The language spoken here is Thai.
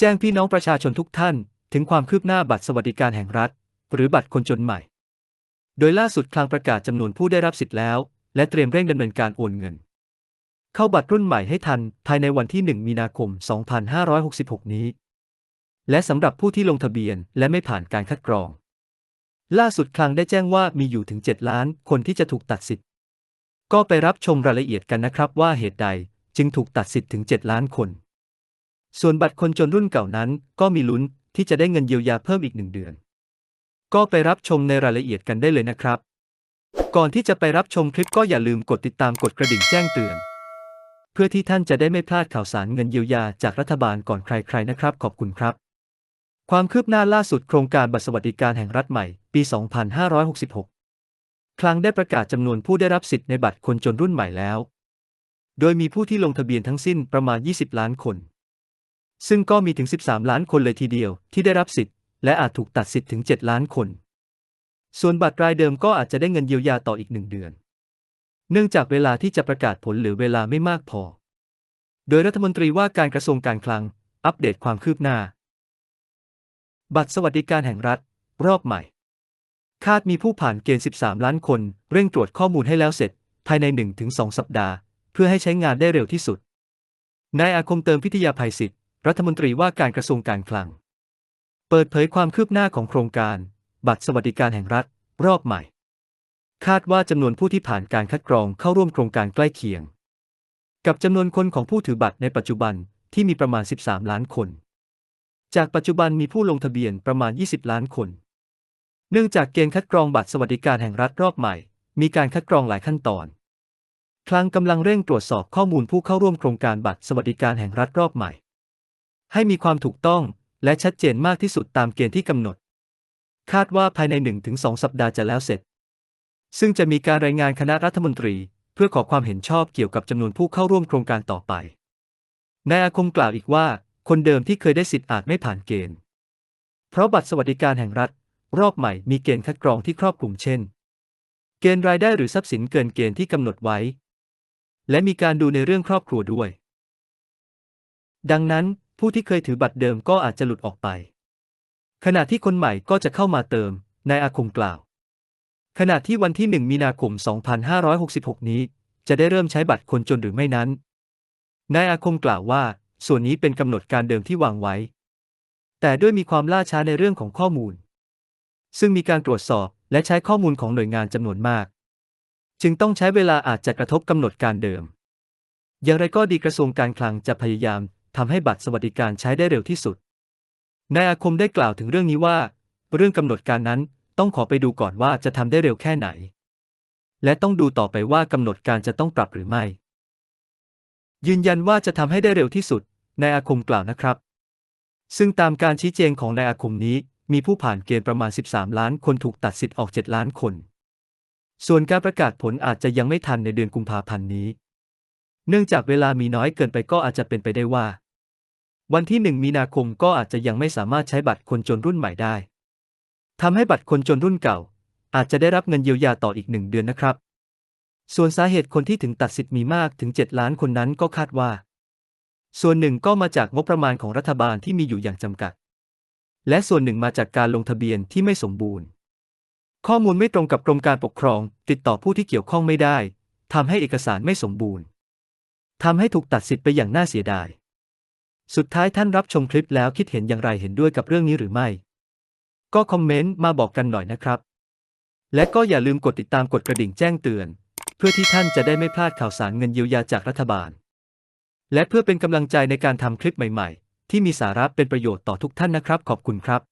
แจ้งพี่น้องประชาชนทุกท่าน ถึงความคืบหน้าบัตรสวัสดิการแห่งรัฐ หรือบัตรคนจนใหม่ โดยล่าสุดคลังประกาศจำนวนผู้ได้รับสิทธิ์แล้ว และเตรียมเร่งดำเนินการโอนเงิน เข้าบัตรรุ่นใหม่ให้ทันภายในวันที่ 1 มีนาคม 2566 นี้ และสำหรับผู้ที่ลงทะเบียนและไม่ผ่านการคัดกรอง ล่าสุดคลังได้แจ้งว่ามีอยู่ถึง 7 ล้านคนที่จะถูกตัดสิทธิ์ ก็ไปรับชมรายละเอียดกันนะครับว่าเหตุใดจึงถูกตัดสิทธิ์ถึง 7 ล้านคน ส่วนบัตรคนจนรุ่นเก่านั้น ก็มีลุ้นที่จะได้เงินเยียวยาเพิ่มอีกหนึ่งเดือน ก็ไปรับชมในรายละเอียดกันได้เลยนะครับ ก่อนที่จะไปรับชมคลิปก็อย่าลืมกดติดตามกดกระดิ่งแจ้งเตือน เพื่อที่ท่านจะได้ไม่พลาดข่าวสารเงินเยียวยาจากรัฐบาลก่อนใครๆนะครับ ขอบคุณครับ ความคืบหน้าล่าสุดโครงการบัตรสวัสดิการแห่งรัฐใหม่ ปี 2566 คลังได้ประกาศจำนวนผู้ได้รับสิทธิ์ในบัตรคนจนรุ่นใหม่แล้ว โดยมีผู้ที่ลงทะเบียนทั้งสิ้นประมาณ 20 ล้านคน ซึ่งก็มีถึง 13 ล้านคนเลยทีเดียวที่ได้รับสิทธิ์ และอาจถูกตัดสิทธิ์ถึง 7 ล้านคน ส่วนบัตรรายเดิมก็อาจจะได้เงินเยียวยาต่ออีกหนึ่งเดือน เนื่องจากเวลาที่จะประกาศผลหลือเวลาไม่มากพอ โดยรัฐมนตรีว่าการกระทรวงการคลัง อัปเดตความคืบหน้า บัตรสวัสดิการแห่งรัฐ รอบใหม่ คาดมีผู้ผ่านเกณฑ์ 13 ล้านคน เร่งตรวจข้อมูลให้แล้วเสร็จ ภายใน 1-2 สัปดาห์ เพื่อให้ใช้งานได้เร็วที่สุดนายอาคมเติมพิทยาภัยศิษย์ รัฐมนตรีว่าการกระทรวงการคลัง เปิดเผยความคืบหน้าของโครงการ บัตรสวัสดิการแห่งรัฐ รอบใหม่ คาดว่าจำนวนผู้ที่ผ่านการคัดกรองเข้าร่วมโครงการใกล้เคียง กับจำนวนคนของผู้ถือบัตรในปัจจุบันที่มีประมาณ 13 ล้านคน จากปัจจุบันมีผู้ลงทะเบียนประมาณ 20 ล้านคน เนื่องจากเกณฑ์คัดกรองบัตรสวัสดิการแห่งรัฐรอบใหม่ มีการคัดกรองหลายขั้นตอนคลังกำลังเร่งตรวจสอบข้อมูลผู้เข้าร่วมโครงการบัตรสวัสดิการแห่งรัฐรอบใหม่ ให้มีความถูกต้องและชัดเจนมากที่สุดตามเกณฑ์ที่กำหนด คาดว่าภายใน 1-2 สัปดาห์จะแล้วเสร็จ ซึ่งจะมีการรายงานคณะรัฐมนตรี เพื่อขอความเห็นชอบเกี่ยวกับจำนวนผู้เข้าร่วมโครงการต่อไป นายอาคมกล่าวอีกว่า คนเดิมที่เคยได้สิทธิ์อาจไม่ผ่านเกณฑ์ เพราะบัตรสวัสดิการแห่งรัฐ รอบใหม่มีเกณฑ์คัดกรองที่ครอบคลุมเช่น เกณฑ์รายได้หรือทรัพย์สินเกินเกณฑ์ที่กำหนดไว้ และมีการดูในเรื่องครอบครัวด้วย ดังนั้น ผู้ที่เคยถือบัตรเดิมก็อาจจะหลุดออกไป ขณะที่คนใหม่ก็จะเข้ามาเติม นายอาคมกล่าว ขณะที่วันที่ 1 มีนาคม 2566 นี้ จะได้เริ่มใช้บัตรคนจนหรือไม่นั้น นายอาคมกล่าวว่า ส่วนนี้เป็นกำหนดการเดิมที่วางไว้ แต่ด้วยมีความล่าช้าในเรื่องของข้อมูล ซึ่งมีการตรวจสอบและใช้ข้อมูลของหน่วยงานจำนวนมาก จึงต้องใช้เวลาอาจจะกระทบกำหนดการเดิม อย่างไรก็ดีกระทรวงการคลังจะพยายาม ทำให้บัตรสวัสดิการใช้ได้เร็วที่สุด นายอาคมได้กล่าวถึงเรื่องนี้ว่า เรื่องกำหนดการนั้นต้องขอไปดูก่อนว่าจะทำได้เร็วแค่ไหน และต้องดูต่อไปว่ากำหนดการจะต้องปรับหรือไม่ ยืนยันว่าจะทำให้ได้เร็วที่สุด นายอาคมกล่าวนะครับ ซึ่งตามการชี้แจงของนายอาคมนี้ มีผู้ผ่านเกณฑ์ประมาณ 13 ล้านคนถูกตัดสิทธิ์ออก 7 ล้านคน ส่วนการประกาศผลอาจจะยังไม่ทันในเดือนกุมภาพันธ์นี้ เนื่องจากเวลามีน้อยเกินไปก็อาจจะเป็นไปได้ว่า วันที่1มีนาคมก็อาจจะยังไม่สามารถใช้บัตรคนจนรุ่นใหม่ได้ทำให้บัตรคนจนรุ่นเก่า อาจจะได้รับเงินเยียวยาต่ออีกหนึ่งเดือนนะครับ ส่วนสาเหตุคนที่ถึงตัดสิทธิ์มีมากถึง 7 ล้านคนนั้นก็คาดว่า ส่วนหนึ่งก็มาจากงบประมาณของรัฐบาลที่มีอยู่อย่างจำกัด และส่วนหนึ่งมาจากการลงทะเบียนที่ไม่สมบูรณ์ ข้อมูลไม่ตรงกับกรมการปกครอง ติดต่อผู้ที่เกี่ยวข้องไม่ได้ทำให้เอกสารไม่สมบูรณ์ ทำให้ถูกตัดสิทธิ์ไปอย่างน่าเสียดาย สุดท้ายท่านรับชมคลิปแล้วคิดเห็นอย่างไรเห็นด้วยกับเรื่องนี้หรือไม่ ก็คอมเมนต์มาบอกกันหน่อยนะครับ และก็อย่าลืมกดติดตามกดกระดิ่งแจ้งเตือน เพื่อที่ท่านจะได้ไม่พลาดข่าวสารเงินเยียวยาจากรัฐบาล และเพื่อเป็นกำลังใจในการทำคลิปใหม่ ๆ ที่มีสาระเป็นประโยชน์ต่อทุกท่านนะครับ ขอบคุณครับ